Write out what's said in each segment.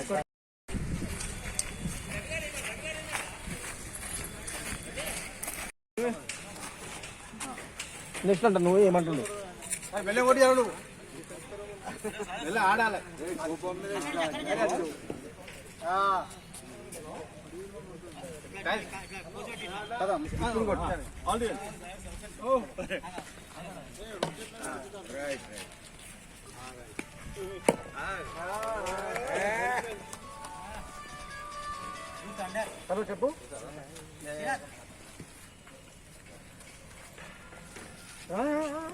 ఇక్కడ నెక్స్ట్ అంట నువ్వు ఏమంటున్నావు? వెళ్ళే ఓడి ఎవడు వెళ్ళి ఆడాలి. చెప్పు. ఆ, ఆ, ఆ.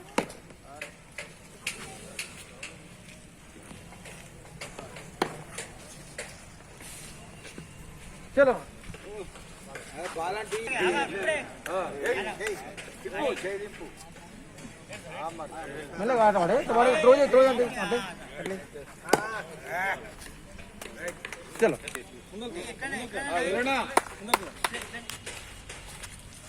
చలో మెల్లగా ఆట వాడే వాడే త్రో చేయి త్రో అంటే అంటే చలో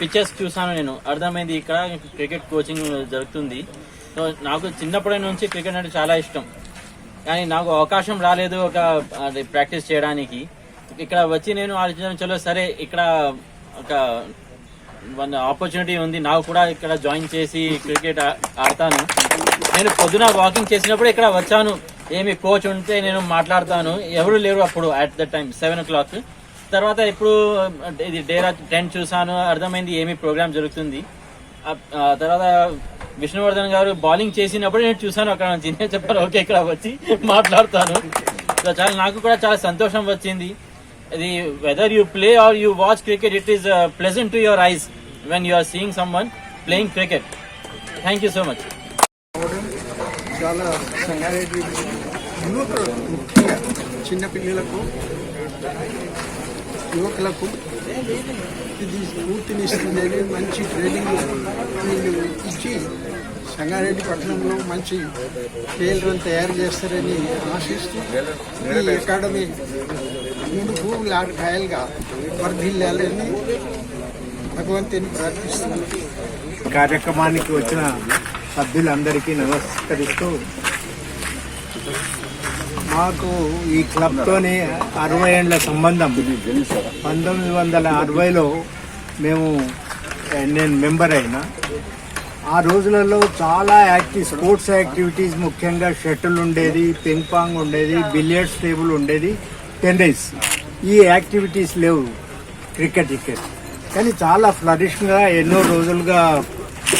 పిక్చర్స్ చూసాను నేను. అర్థమైంది ఇక్కడ క్రికెట్ కోచింగ్ జరుగుతుంది. సో నాకు చిన్నప్పటి నుంచి క్రికెట్ అంటే చాలా ఇష్టం. కానీ నాకు అవకాశం రాలేదు ఒక అది ప్రాక్టీస్ చేయడానికి. ఇక్కడ వచ్చి నేను ఆలోచించాను చలో సరే ఇక్కడ ఒక వన్ ఆపర్చునిటీ ఉంది. నాకు కూడా ఇక్కడ జాయిన్ చేసి క్రికెట్ ఆడతాను. నేను పొద్దున వాకింగ్ చేసినప్పుడు ఇక్కడ వచ్చాను. ఏమి కోచ్ ఉంటే నేను మాట్లాడతాను. ఎవరు లేరు అప్పుడు at the time seven o'clock తర్వాత ఇప్పుడు ఇది డేరా టెంట్ చూసాను అర్థమైంది ఏమి ప్రోగ్రామ్ జరుగుతుంది. తర్వాత విష్ణువర్ధన్ గారు బౌలింగ్ చేసినప్పుడు నేను చూసాను అక్కడ నుంచి. నేను ఓకే ఇక్కడ వచ్చి మాట్లాడతాను. సో చాలా నాకు కూడా చాలా సంతోషం వచ్చింది. ఇది whether you play or you watch cricket it is pleasant to your eyes when you are seeing someone playing cricket thank you so much చాలా సంగారెడ్డి ముఖ్యంగా చిన్నపిల్లలకు యువకులకు ఇది స్ఫూర్తినిస్తుందని మంచి ట్రైనింగ్ వీళ్ళు ఇచ్చి సంగారెడ్డి పట్టణంలో మంచి ప్లేయర్లను తయారు చేస్తారని ఆశిస్తూ ఈ అకాడమీ ముందుకు లాగాయలుగా వర్ధిల్లాలని భగవంతుని ప్రార్థిస్తున్నాను. కార్యక్రమానికి వచ్చిన సభ్యులందరికీ నమస్కరిస్తూ మాకు ఈ క్లబ్తోని అరవై ఏళ్ళ సంబంధం. పంతొమ్మిది వందల అరవైలో మేము నేను మెంబర్ అయినా. ఆ రోజులలో చాలా యాక్టివ్ స్పోర్ట్స్ యాక్టివిటీస్ ముఖ్యంగా షటిల్ ఉండేది పింగ్ పాంగ్ ఉండేది బిలియర్డ్స్ టేబుల్ ఉండేది టెన్నిస్. ఈ యాక్టివిటీస్ లేవు క్రికెట్ క్రికెట్. కానీ చాలా ఫ్లరిష్గా ఎన్నో రోజులుగా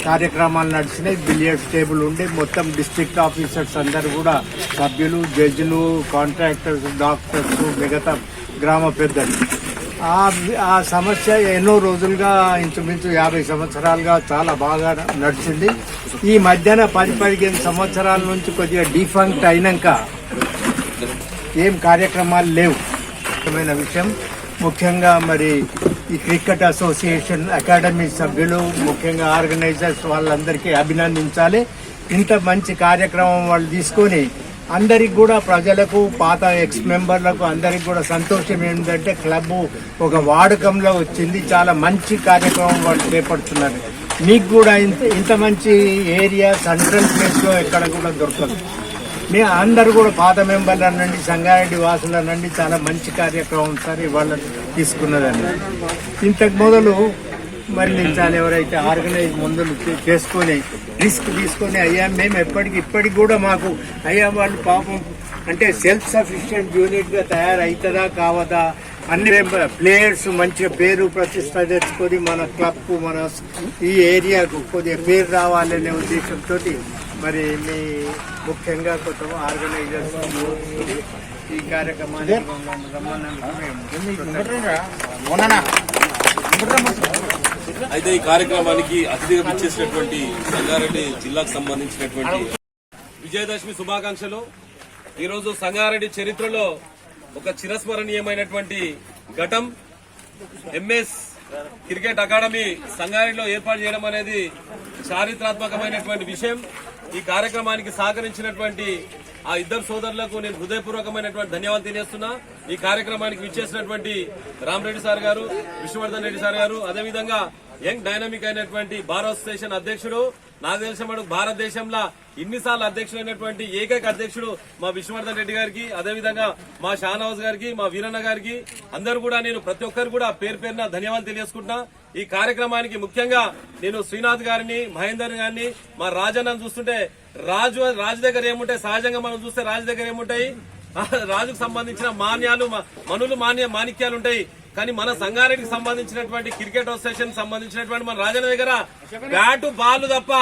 కార్యక్రమాలు నడిచినాయి. బిలియర్డ్స్ టేబుల్ ఉండి మొత్తం డిస్ట్రిక్ట్ ఆఫీసర్స్ అందరు కూడా సభ్యులు జడ్జిలు కాంట్రాక్టర్స్ డాక్టర్స్ మిగతా గ్రామ పెద్దలు. ఆ ఆ సమస్య ఎన్నో రోజులుగా ఇంచుమించు యాభై సంవత్సరాలుగా చాలా బాగా నడిచింది. ఈ మధ్యన పది పదిహేను సంవత్సరాల నుంచి కొద్దిగా డిఫంక్ట్ అయినాక ఏం కార్యక్రమాలు లేవు. ముఖ్యమైన విషయం ముఖ్యంగా మరి ఈ క్రికెట్ అసోసియేషన్ అకాడమీ సభ్యులు ముఖ్యంగా ఆర్గనైజర్స్ వాళ్ళందరికీ అభినందించాలి. ఇంత మంచి కార్యక్రమం వాళ్ళు తీసుకొని అందరికి కూడా ప్రజలకు పాత ఎక్స్ మెంబర్లకు అందరికి కూడా సంతోషం ఏంటంటే క్లబ్ ఒక వాడకంలో వచ్చింది. చాలా మంచి కార్యక్రమం వాళ్ళు చేపడుతున్నారు. మీకు కూడా ఇంత ఇంత మంచి ఏరియా సెంట్రల్ ప్లేస్లో ఎక్కడ కూడా దొరకదు. మీ అందరు కూడా పాత మెంబర్లు అనండి సంగారెడ్డి వాసులు నుండి చాలా మంచి కార్యక్రమం సార్ ఇవాళ తీసుకున్నదండి. ఇంతకు మొదలు మళ్ళీ చాలా ఎవరైతే ఆర్గనైజ్ ముందులు చేసుకొని రిస్క్ తీసుకొని అయ్యా మేము ఎప్పటికి ఇప్పటికి కూడా మాకు అయ్యా వాళ్ళు పాపం అంటే సెల్ఫ్ సఫిషియెంట్ యూనిట్గా తయారవుతుందా కావదా అన్ని ప్లేయర్స్ మంచిగా పేరు ప్రతిష్ట తెచ్చుకొని మన క్లబ్కు మన ఈ ఏరియాకు కొద్దిగా పేరు రావాలనే ఉద్దేశంతో మరి మీ ముఖ్యంగా కొంత ఆర్గనైజర్స్ ఈ కార్యక్రమాన్ని మేము అయితే ఈ కార్యక్రమానికి అతిథిగా ఇచ్చేసినటువంటి సంగారెడ్డి జిల్లాకు సంబంధించినటువంటి విజయదశమి శుభాకాంక్షలు. ఈరోజు సంగారెడ్డి చరిత్రలో ఒక చిరస్మరణీయమైనటువంటి ఘటం. ఎంఎస్ క్రికెట్ అకాడమీ సంగారెడ్డిలో ఏర్పాటు చేయడం అనేది చారిత్రాత్మకమైనటువంటి విషయం. ఈ కార్యక్రమానికి సహకరించినటువంటి ఆ ఇద్దరు సోదరులకు నేను హృదయపూర్వకమైనటువంటి ధన్యవాదాలు తెలియజేస్తున్నా. ఈ కార్యక్రమానికి విచ్చేసినటువంటి రామరెడ్డి సార్ గారు విష్ణువర్ధన్ రెడ్డి సార్ గారు అదేవిధంగా యంగ్ డైనమిక్ అయినటువంటి భారత్ స్టేషన్ అధ్యక్షుడు నాకు తెలిసిన మటుకు భారతదేశంలో ఇన్నిసార్లు అధ్యక్షుడైనటువంటి ఏకైక అధ్యక్షుడు మా విష్ణువర్ధన్ రెడ్డి గారికి అదేవిధంగా మా షానవాజ్ గారికి మా వీరన్న గారికి అందరూ కూడా నేను ప్రతి ఒక్కరు కూడా పేరు పేరున ధన్యవాదాలు తెలియజేసుకుంటున్నా. ఈ కార్యక్రమానికి ముఖ్యంగా నేను శ్రీనాథ్ గారిని మహేందర్ గారిని మా రాజన్నను చూస్తుంటే రాజు రాజు దగ్గర ఏముంటాయి? సహజంగా మనం చూస్తే రాజు దగ్గర ఏముంటాయి? రాజుకు సంబంధించిన మాన్యాలు మనులు మాన్య మాణిక్యాలు ఉంటాయి. కానీ మన సంగారెడ్డికి సంబంధించినటువంటి క్రికెట్ అసోసియేషన్ సంబంధించినటువంటి మన రాజన్న దగ్గర బ్యాటు బాల్ తప్ప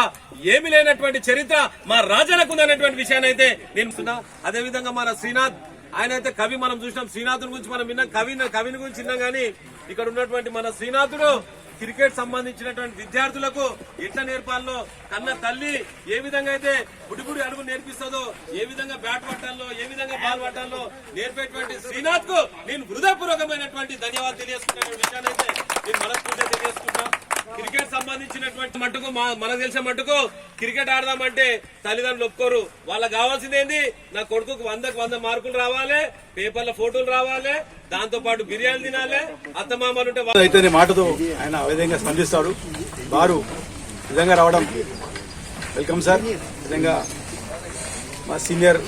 ఏమి లేనటువంటి చరిత్ర మా రాజన్నకు ఉందనేటువంటి విషయాన్ని అయితే నేను. అదే విధంగా మన శ్రీనాథ్ ఆయన అయితే కవి మనం చూసినాం. శ్రీనాథుని గురించి మనం విన్నాం. కవి కవిని గురించి విన్నాం కానీ ఇక్కడ ఉన్నటువంటి మన శ్రీనాథుడు క్రికెట్ సంబంధించినటువంటి విద్యార్థులకు ఎట్లా నేర్పాలో కన్న తల్లి ఏ విధంగా అయితే బుడిబుడి అడుగు నేర్పిస్తుందో ఏ విధంగా బ్యాట్ పట్టాలో ఏ విధంగా బాల్ పట్టాలో నేర్పేటువంటి శ్రీనాథ్కు నేను హృదయపూర్వకమైనటువంటి ధన్యవాదాలు తెలియజేసుకున్న విషయాన్ని అయితే నేను మనస్ఫూర్తిగా తెలియజేసుకుంటాను క్రికెట్ సంబంధించినటువంటి మట్టుకు మా మనకు తెలిసిన మట్టుకు క్రికెట్ ఆడదామంటే తల్లిదండ్రులు ఒప్పుకోరు. వాళ్ళకి కావాల్సింది ఏంది? నా కొడుకుకు వందకు వంద మార్కులు రావాలి పేపర్ల ఫోటోలు రావాలి దాంతో పాటు బిర్యానీ తినాలి అత్తమామలు ఉంటే అయితేనే మాటతో ఆయన ఆ విధంగా స్పందిస్తాడు. వారు విధంగా రావడం వెల్కమ్ సార్. విధంగా మా సీనియర్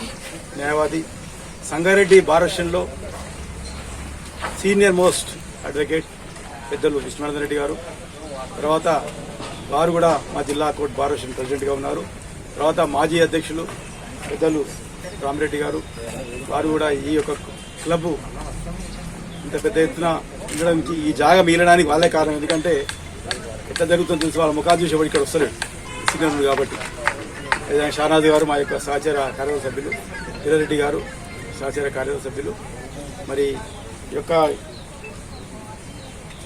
న్యాయవాది సంగారెడ్డి భారతంలో సీనియర్ మోస్ట్ అడ్వకేట్ పెద్దలు విష్ణువర్ధన్ రెడ్డి గారు. తర్వాత వారు కూడా మా జిల్లా కోర్టు భారతదేశం ప్రెసిడెంట్గా ఉన్నారు. తర్వాత మాజీ అధ్యక్షులు పెద్దలు రామిరెడ్డి గారు వారు కూడా ఈ యొక్క క్లబ్ ఇంత పెద్ద ఎత్తున ఉండడానికి ఈ జాగా మిగలడానికి వాళ్ళే కారణం. ఎందుకంటే ఎట్లా జరుగుతుందో చూసి వాళ్ళ ముఖాలు చూసి ఇక్కడ వస్తలేడు సిగ్నల్ కాబట్టి. ఏదైనా షానాజ్ గారు మా యొక్క సహచర కార్యవర్గ సభ్యులు కిరణ్ గారు సహచర కార్యదర్శి సభ్యులు. మరి ఈ యొక్క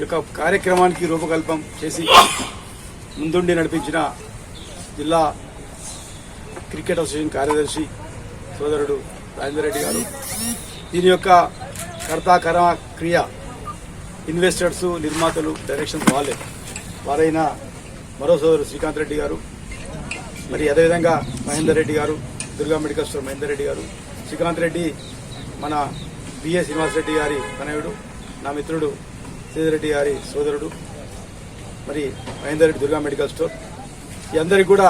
యొక్క కార్యక్రమానికి రూపకల్పం చేసి ముందుండి నడిపించిన జిల్లా క్రికెట్ అసోసియేషన్ కార్యదర్శి సోదరుడు రాజేందర్ రెడ్డి గారు. దీని యొక్క కర్తాకర్మ క్రియ ఇన్వెస్టర్స్ నిర్మాతలు డైరెక్షన్స్ వాళ్ళే. వారైన మరో సోదరుడు శ్రీకాంత్ రెడ్డి గారు మరి అదేవిధంగా మహేందర్ రెడ్డి గారు దుర్గా మెడికల్ స్టోర్ మహేందర్ రెడ్డి గారు శ్రీకాంత్ రెడ్డి మన బిఎస్ శ్రీనివాస్ రెడ్డి గారి తనయుడు నా మిత్రుడు శ్రీధర్ రెడ్డి గారి సోదరుడు మరి మహేందర్ రెడ్డి దుర్గా మెడికల్ స్టోర్. ఈ అందరికి కూడా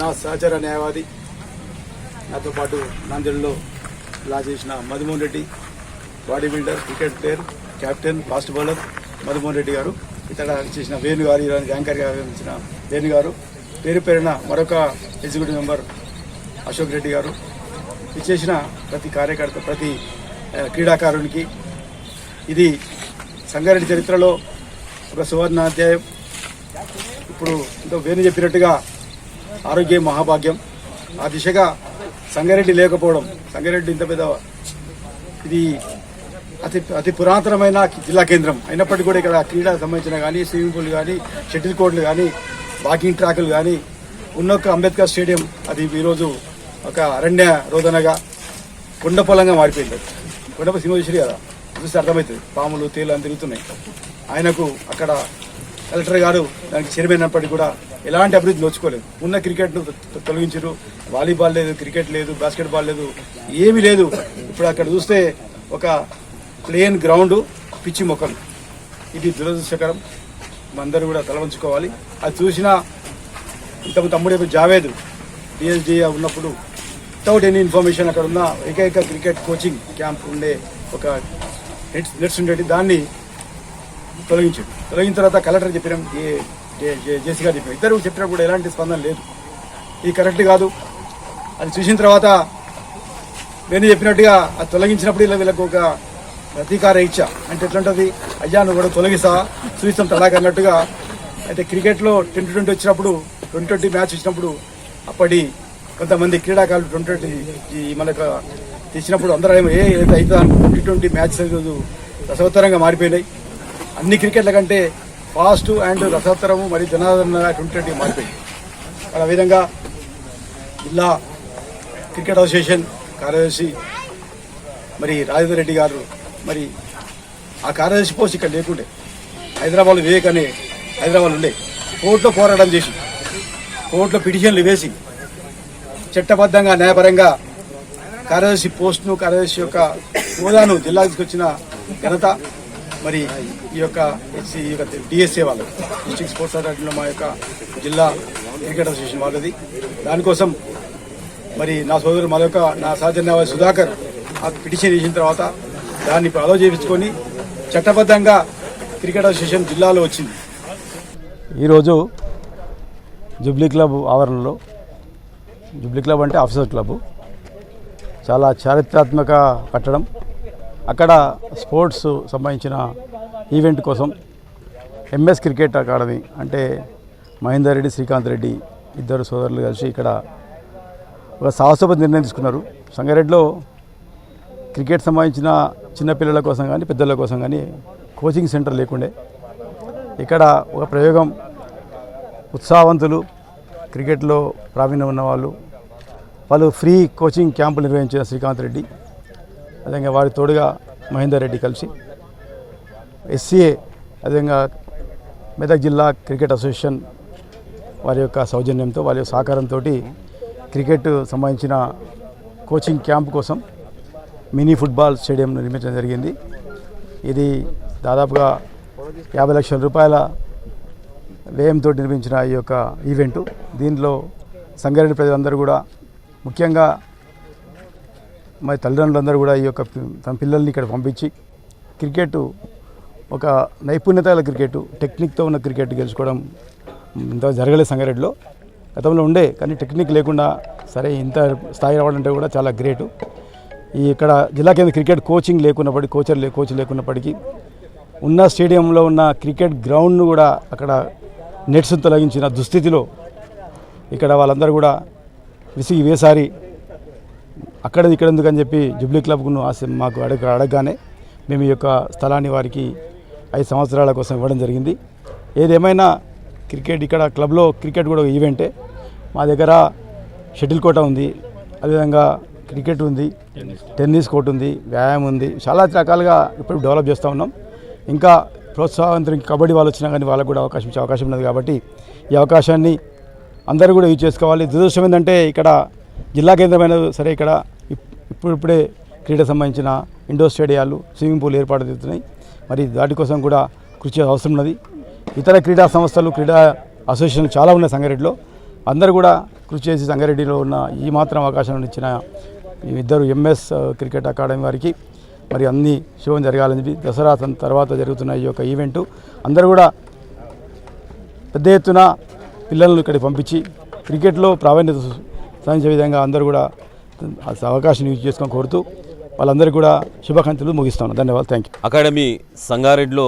నా సహచర న్యాయవాది నాతో పాటు నాందేడ్లో లా చేసిన Madhumohan Reddy bodybuilder cricket player captain fast bowler Madhumohan Reddy గారు ఇతర చేసిన వేణు గారు ఈరోజు యాంకర్ గారు ఇచ్చిన వేణు గారు పేరు పేరున మరొక ఎగ్జిక్యూటివ్ మెంబర్ అశోక్ రెడ్డి గారు ఇచ్చేసిన ప్రతి కార్యకర్త ప్రతి క్రీడాకారునికి. ఇది సంగారెడ్డి చరిత్రలో ఒక సువర్ణ అధ్యాయం. ఇప్పుడు ఎంతో వేణు చెప్పినట్టుగా ఆరోగ్యం మహాభాగ్యం. ఆ దిశగా సంగారెడ్డి లేకపోవడం సంగారెడ్డి ఇంత పెద్ద ఇది అతి అతి పురాతనమైన జిల్లా కేంద్రం. అయినప్పటికీ కూడా ఇక్కడ క్రీడలకు సంబంధించిన కానీ స్విమ్మింగ్ పూల్ కానీ షటిల్ కోర్టులు కానీ వాకింగ్ ట్రాకులు కానీ ఉన్న ఒక అంబేద్కర్ స్టేడియం అది ఈరోజు ఒక అరణ్య రోదనగా కొండ పొలంగా మారిపోయింది. కొండప సింహేశ్వరి కదా? చూస్తే అర్థమవుతుంది పాములు తేలు అని తిరుగుతున్నాయి. ఆయనకు అక్కడ కలెక్టర్ గారు దానికి చైర్మన్ అయినప్పటికీ కూడా ఎలాంటి అభివృద్ధి నోచుకోలేదు. ఉన్న క్రికెట్ను తొ- తొలగించారు వాలీబాల్ లేదు క్రికెట్ లేదు బాస్కెట్బాల్ లేదు ఏమీ లేదు. ఇప్పుడు అక్కడ చూస్తే ఒక ప్లేన్ గ్రౌండ్ పిచ్చి మొక్కలు. ఇది దురదృష్టకరం. అందరూ కూడా తలవంచుకోవాలి అది చూసినా ఇంతకు తమ్ముడే జావేద్. డిఎస్డి ఉన్నప్పుడు వితౌట్ ఎనీ ఇన్ఫర్మేషన్ అక్కడ ఉన్న ఏకైక క్రికెట్ కోచింగ్ క్యాంప్ ఉండే ఒక హెడ్స్ హెడ్స్ ఉండేది దాన్ని తొలగించాడు. తొలగిన తర్వాత కలెక్టర్ చెప్పినాం ఏ- జే- జేసీ గారు చెప్పారు ఇద్దరు చెప్పినా కూడా ఎలాంటి స్పందన లేదు. ఇది కరెక్ట్ కాదు. అది చూసిన తర్వాత నేను చెప్పినట్టుగా అది తొలగించినప్పుడు ఇలా వీళ్ళకు ఒక ప్రతీకార ఇచ్చ. అంటే ఎట్లుంటుంది? అయ్యా నువ్వు కూడా తొలగిస్తా. చూస్తాం తలాక్ అన్నట్టుగా. అయితే క్రికెట్లో ట్వంటీ ట్వంటీ వచ్చినప్పుడు ట్వంటీ ట్వంటీ మ్యాచ్ వచ్చినప్పుడు అప్పటి కొంతమంది క్రీడాకారులు ట్వంటీ ట్వంటీ ఈ మనకు తెచ్చినప్పుడు అందరూ ఏమో ఏ ఏదైతే ట్వంటీ ట్వంటీ మ్యాచ్ రసవత్తరంగా మారిపోయినాయి. అన్ని క్రికెట్ల కంటే ఫాస్ట్ అండ్ రసవత్తరము మరియు జనాదరణ ట్వంటీ ట్వంటీ మారిపోయింది ఆ విధంగా జిల్లా క్రికెట్ అసోసియేషన్ కార్యదర్శి మరి రాజేందర్ రెడ్డి గారు మరి ఆ కార్యదర్శి పోస్ట్ ఇక్కడ లేకుండే. హైదరాబాద్ వివేక్ అనే హైదరాబాద్ ఉండే. కోర్టులో పోరాటం చేసి కోర్టులో పిటిషన్లు వేసి చట్టబద్ధంగా న్యాయపరంగా కార్యదర్శి పోస్టును కార్యదర్శి యొక్క హోదాను జిల్లాకు తీసుకొచ్చిన ఘనత మరి ఈ యొక్క హెచ్సి ఈ యొక్క డిఎస్ఏ వాళ్ళు డిస్ట్రిక్ట్ స్పోర్ట్స్ అథారిటీలో మా యొక్క జిల్లా క్రికెట్ అసోసియేషన్ వాళ్ళది. దానికోసం మరి నా సోదరుడు మరొక నా సహచర సుధాకర్ ఆ పిటిషన్ చేసిన తర్వాత దాన్ని ఇప్పుడు అలో చేయించుకొని చట్టబద్ధంగా క్రికెట్ అసోసియేషన్ జిల్లాలో వచ్చింది. ఈరోజు జూబ్లీ క్లబ్ ఆవరణలో జూబ్లీ క్లబ్ అంటే ఆఫీసర్ క్లబ్. చాలా చారిత్రాత్మక కట్టడం. అక్కడ స్పోర్ట్స్ సంబంధించిన ఈవెంట్ కోసం ఎంఎస్ క్రికెట్ అకాడమీ అంటే మహేందర్ రెడ్డి శ్రీకాంత్ రెడ్డి ఇద్దరు సోదరులు కలిసి ఇక్కడ ఒక సాహసోపతి నిర్ణయం తీసుకున్నారు. సంగారెడ్డిలో క్రికెట్ సంబంధించిన చిన్నపిల్లల కోసం కానీ పెద్దల కోసం కానీ కోచింగ్ సెంటర్ లేకుండే. ఇక్కడ ఒక ప్రయోగం. ఉత్సాహవంతులు క్రికెట్లో ప్రావీణ్యం ఉన్నవాళ్ళు వాళ్ళు ఫ్రీ కోచింగ్ క్యాంపులు నిర్వహించిన శ్రీకాంత్ రెడ్డి అదేవిధంగా వారి తోడుగా మహేందర్ రెడ్డి కలిసి ఎస్సీఏ అదేవిధంగా మెదక్ జిల్లా క్రికెట్ అసోసియేషన్ వారి యొక్క సౌజన్యంతో వారి యొక్క సహకారంతో క్రికెట్ సంబంధించిన కోచింగ్ క్యాంప్ కోసం మినీ ఫుట్బాల్ స్టేడియం నిర్మించడం జరిగింది. ఇది దాదాపుగా యాభై లక్షల రూపాయల వ్యయంతో నిర్మించిన ఈ యొక్క ఈవెంటు. దీనిలో సంగారెడ్డి ప్రజలందరూ కూడా ముఖ్యంగా మా తల్లిదండ్రులందరూ కూడా ఈ యొక్క తమ పిల్లల్ని ఇక్కడ పంపించి క్రికెట్ ఒక నైపుణ్యత గల క్రికెట్ టెక్నిక్తో ఉన్న క్రికెట్ గెలుచుకోవడం ఇంత జరగలేదు సంగారెడ్డిలో. గతంలో ఉండే కానీ టెక్నిక్ లేకుండా సరే ఇంత స్థాయి రావడంటే కూడా చాలా గ్రేటు. ఈ ఇక్కడ జిల్లా కేంద్ర క్రికెట్ కోచింగ్ లేకున్నప్పటికీ కోచర్ లే కోచ్ లేకున్నప్పటికీ ఉన్న స్టేడియంలో ఉన్న క్రికెట్ గ్రౌండ్ను కూడా అక్కడ నెట్స్ తొలగించిన దుస్థితిలో ఇక్కడ వాళ్ళందరూ కూడా విసిగి వేసారి అక్కడ ఇక్కడ ఎందుకని చెప్పి జూబ్లీ క్లబ్ను ఆశ మాకు అడగ అడగగానే మేము ఈ యొక్క స్థలాన్ని వారికి ఐదు సంవత్సరాల కోసం ఇవ్వడం జరిగింది. ఏదేమైనా క్రికెట్ ఇక్కడ క్లబ్లో క్రికెట్ కూడా ఒక ఈవెంటే. మా దగ్గర షటిల్ కోట ఉంది. అదేవిధంగా క్రికెట్ ఉంది. టెన్నిస్ కోర్ట్ ఉంది. వ్యాయామం ఉంది. చాలా రకాలుగా ఇప్పుడు డెవలప్ చేస్తూ ఉన్నాం. ఇంకా ప్రోత్సాహవంతులు కబడ్డీ వాళ్ళు వచ్చినా కానీ వాళ్ళకు కూడా అవకాశం ఇచ్చే అవకాశం ఉన్నది కాబట్టి ఈ అవకాశాన్ని అందరూ కూడా యూజ్ చేసుకోవాలి. దురదృష్టం ఏంటంటే ఇక్కడ జిల్లా కేంద్రమైన సరే ఇక్కడ ఇప్- ఇప్పుడిప్పుడే క్రీడ సంబంధించిన ఇండోర్ స్టేడియాలు స్విమ్మింగ్ పూల్ ఏర్పాటు చేస్తున్నాయి మరి వాటి కోసం కూడా కృషి అవసరం ఉన్నది. ఇతర క్రీడా సంస్థలు క్రీడా అసోసియేషన్లు చాలా ఉన్నాయి సంగారెడ్డిలో. అందరూ కూడా కృషి చేసి సంగారెడ్డిలో ఉన్న ఈ మాత్రం అవకాశం ఇచ్చిన ఇద్దరు ఎంఎస్ క్రికెట్ అకాడమీ వారికి మరి అన్ని శుభం జరగాలని చెప్పి దసరా తర్వాత జరుగుతున్న ఈ యొక్క ఈవెంటు అందరూ కూడా పెద్ద ఎత్తున పిల్లలను ఇక్కడికి పంపించి క్రికెట్లో ప్రావీణ్యత సాధించే విధంగా అందరూ కూడా అవకాశం యూజ్ చేసుకొని కోరుతూ వాళ్ళందరికీ కూడా శుభాకాంక్షలు ముగిస్తాను ధన్యవాదాలు. థ్యాంక్ యూ అకాడమీ సంగారెడ్డిలో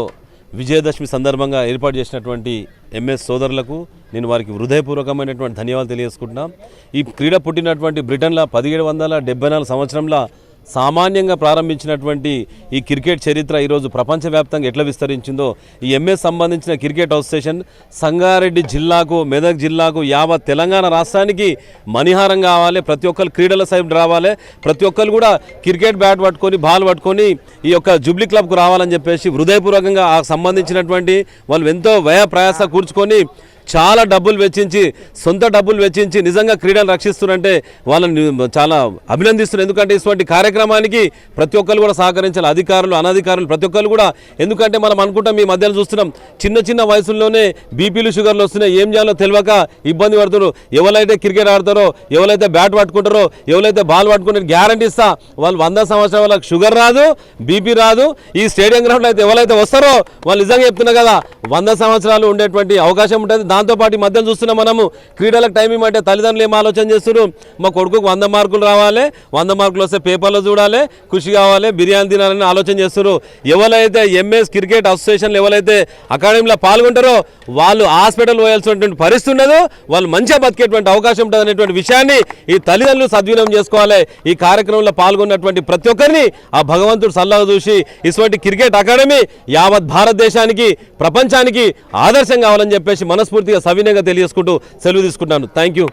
విజయదశమి సందర్భంగా ఏర్పాటు చేసినటువంటి ఎంఎస్ సోదరులకు నేను వారికి హృదయపూర్వకమైనటువంటి ధన్యవాదాలు తెలియజేసుకుంటున్నాను ఈ క్రీడ పుట్టినటువంటి బ్రిటన్లో పదిహేడు వందల డెబ్బై నాలుగు సంవత్సరంలో సామాన్యంగా ప్రారంభించినటువంటి ఈ క్రికెట్ చరిత్ర ఈరోజు ప్రపంచవ్యాప్తంగా ఎట్లా విస్తరించిందో ఈ ఎంఎస్ సంబంధించిన క్రికెట్ అసోసియేషన్ సంగారెడ్డి జిల్లాకు మెదక్ జిల్లాకు యావత్ తెలంగాణ రాష్ట్రానికి మణిహారం కావాలి ప్రతి ఒక్కరు క్రీడల సైడ్ రావాలి ప్రతి ఒక్కరు కూడా క్రికెట్ బ్యాట్ పట్టుకొని బాల్ పట్టుకొని ఈ యొక్క జూబ్లీ క్లబ్కు రావాలని చెప్పేసి హృదయపూర్వకంగా ఆ సంబంధించినటువంటి వాళ్ళు ఎంతో వ్యయ ప్రయాస కూర్చుకొని చాలా డబ్బులు వెచ్చించి సొంత డబ్బులు వెచ్చించి నిజంగా క్రీడలు రక్షిస్తున్నారంటే వాళ్ళని చాలా అభినందిస్తున్నారు. ఎందుకంటే ఇటువంటి కార్యక్రమానికి ప్రతి ఒక్కరు కూడా సహకరించాలి. అధికారులు అనధికారులు ప్రతి ఒక్కరు కూడా. ఎందుకంటే మనం అనుకుంటాం ఈ మధ్యలో చూస్తున్నాం చిన్న చిన్న వయసుల్లోనే బీపీలు షుగర్లు వస్తున్నాయి. ఏం చేయాలో తెలియక ఇబ్బంది పడుతున్నారు. ఎవరైతే క్రికెట్ ఆడతారో ఎవరైతే బ్యాట్ పట్టుకుంటారో ఎవరైతే బాల్ పట్టుకుంటారో గ్యారంటీ ఇస్తా. వాళ్ళు వంద సంవత్సరాల వాళ్ళకి షుగర్ రాదు బీపీ రాదు. ఈ స్టేడియం గ్రౌండ్లో అయితే ఎవరైతే వస్తారో వాళ్ళు నిజంగా చెప్తున్నారు కదా వంద సంవత్సరాలు ఉండేటువంటి అవకాశం ఉంటుంది. దాంతోపాటు ఈ మధ్యన చూస్తున్నాం మనము క్రీడలకు టైం ఇవ్వమంటే తల్లిదండ్రులు ఏం ఆలోచన చేస్తున్నారు? మా కొడుకుకు వంద మార్కులు రావాలి వంద మార్కులు వస్తే పేపర్లో చూడాలి ఖుషి కావాలి బిర్యానీ తినాలని ఆలోచన చేస్తున్నారు. ఎవరైతే ఎంఎస్ క్రికెట్ అసోసియేషన్లు ఎవరైతే అకాడమీలో పాల్గొంటారో వాళ్ళు హాస్పిటల్ పోయాల్సినటువంటి పరిస్థితి ఉండదు వాళ్ళు మంచిగా బతికేటువంటి అవకాశం ఉంటుంది అనేటువంటి విషయాన్ని ఈ తల్లిదండ్రులు సద్వినియోగం చేసుకోవాలి. ఈ కార్యక్రమంలో పాల్గొన్నటువంటి ప్రతి ఒక్కరిని ఆ భగవంతుడు సల్లాగా చూసి ఇటువంటి క్రికెట్ అకాడమీ యావత్ భారతదేశానికి ప్రపంచానికి ఆదర్శం కావాలని చెప్పేసి మనస్ఫూర్తి మనస్ఫూర్తిగా సవినయంగా తెలియజేసుకుంటూ సెలవు తీసుకుంటాను థ్యాంక్ యూ